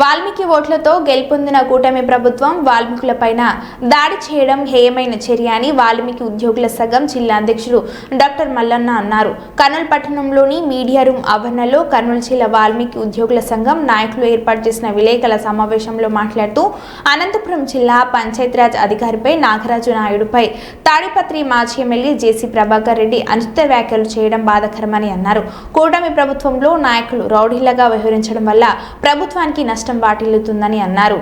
వాల్మీకి ఓట్లతో గెలుపొందిన కూటమి ప్రభుత్వం వాల్మీకులపైన దాడి చేయడం హేయమైన చర్య అని వాల్మీకి ఉద్యోగుల సంఘం జిల్లా అధ్యక్షుడు డాక్టర్ మల్లన్న అన్నారు. కర్నూలు పట్టణంలోని మీడియా రూమ్ ఆవరణలో కర్నూలు జిల్లా వాల్మీకి ఉద్యోగుల సంఘం నాయకులు ఏర్పాటు చేసిన విలేకరుల సమావేశంలో మాట్లాడుతూ అనంతపురం జిల్లా పంచాయతీరాజ్ అధికారిపై నాగరాజు నాయుడుపై తాడిపత్రి మాజీ ఎమ్మెల్యే జేసీ ప్రభాకర్ రెడ్డి అనుచిత వ్యాఖ్యలు చేయడం బాధాకరమని అన్నారు. కూటమి ప్రభుత్వంలో నాయకులు రౌడీలగా వ్యవహరించడం వల్ల ప్రభుత్వానికి నష్టం నష్టం వాటిల్లుతుందని అన్నారు.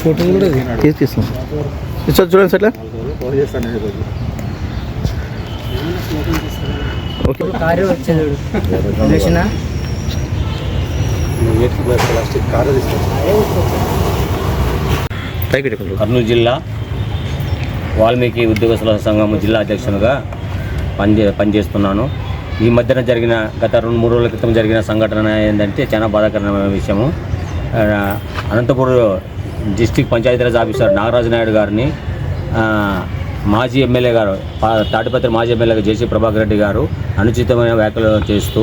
ఫోటో కూడా తీసి తీస్తాం ఇచ్చా చూడండి సార్ కారు వచ్చింది చూసిన. కర్నూలు జిల్లా వాల్మీకి ఉద్యోగస్తుల సంఘం జిల్లా అధ్యక్షునిగా పనిచే పనిచేస్తున్నాను. ఈ మధ్యన జరిగిన గత రెండు మూడు రోజుల క్రితం జరిగిన సంఘటన ఏంటంటే చాలా బాధాకరమైన విషయము. అనంతపురం డిస్టిక్ పంచాయతీరాజ్ ఆఫీసర్ నాగరాజు నాయుడు గారిని మాజీ ఎమ్మెల్యే గారు తాటిపత్రి మాజీ ఎమ్మెల్యే జేసీ ప్రభాకర్ రెడ్డి గారు అనుచితమైన వ్యాఖ్యలు చేస్తూ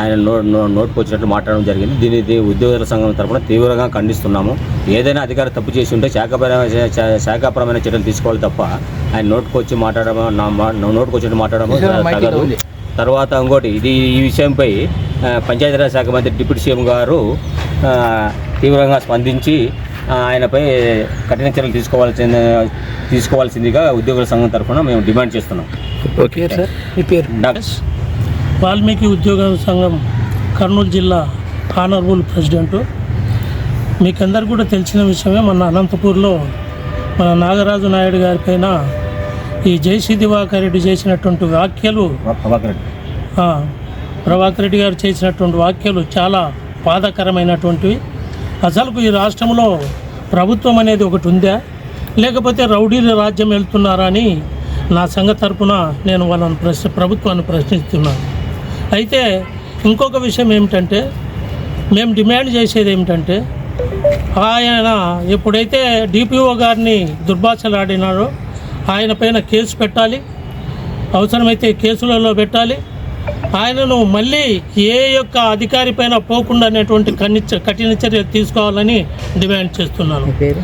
ఆయన నో నోటుకు వచ్చినట్లు మాట్లాడడం జరిగింది. దీన్ని ఉద్యోగుల సంఘం తరపున తీవ్రంగా ఖండిస్తున్నాము. ఏదైనా అధికారి తప్పు చేసి ఉంటే శాఖపరమైన శాఖాపరమైన చర్యలు తీసుకోవాలి తప్ప ఆయన నోటుకు వచ్చి మాట్లాడడం నోటుకు వచ్చినట్టు మాట్లాడడం తగదు. తర్వాత ఇంకోటి ఇది ఈ విషయంపై పంచాయతీరాజ్ శాఖ మంత్రి డిప్యూటీ సీఎం గారు తీవ్రంగా స్పందించి ఆయనపై కఠిన చర్యలు తీసుకోవాల్సిన తీసుకోవాల్సిందిగా ఉద్యోగుల సంఘం తరఫున మేము డిమాండ్ చేస్తున్నాం. Okay sir? మీ పేరు? డాక్టర్ వాల్మీకి ఉద్యోగ సంఘం కర్నూలు జిల్లా ఆనరబుల్ ప్రెసిడెంట్. మీకందరికి కూడా తెలిసిన విషయమే మన అనంతపూర్లో మన నాగరాజు నాయుడు గారి పైన ఈ జయశ్రీ దివాకర్ రెడ్డి చేసినటువంటి వ్యాఖ్యలు ప్రభాకర్ రెడ్డి. ఆ, ప్రభాకర్ రెడ్డి గారు చేసినటువంటి వ్యాఖ్యలు చాలా బాధాకరమైనటువంటివి. అసలు ఈ రాష్ట్రంలో ప్రభుత్వం అనేది ఒకటి ఉందా? లేకపోతే రౌడీల రాజ్యం వెళ్తున్నారా అని నా సంఘ తరపున నేను వాళ్ళని ప్రశ్న ప్రభుత్వాన్ని ప్రశ్నిస్తున్నాను అయితే ఇంకొక విషయం ఏమిటంటే మేము డిమాండ్ చేసేది ఏమిటంటే ఆయన ఎప్పుడైతే డిపిఓ గారిని దుర్భాషలాడినారో ఆయన పైన కేసు పెట్టాలి అవసరమైతే కేసులలో పెట్టాలి ఆయనను మళ్ళీ ఏ యొక్క అధికారి పైన పోకుండా అనేటువంటి కఠిన కఠిన చర్యలు తీసుకోవాలని డిమాండ్ చేస్తున్నాను. పేరు?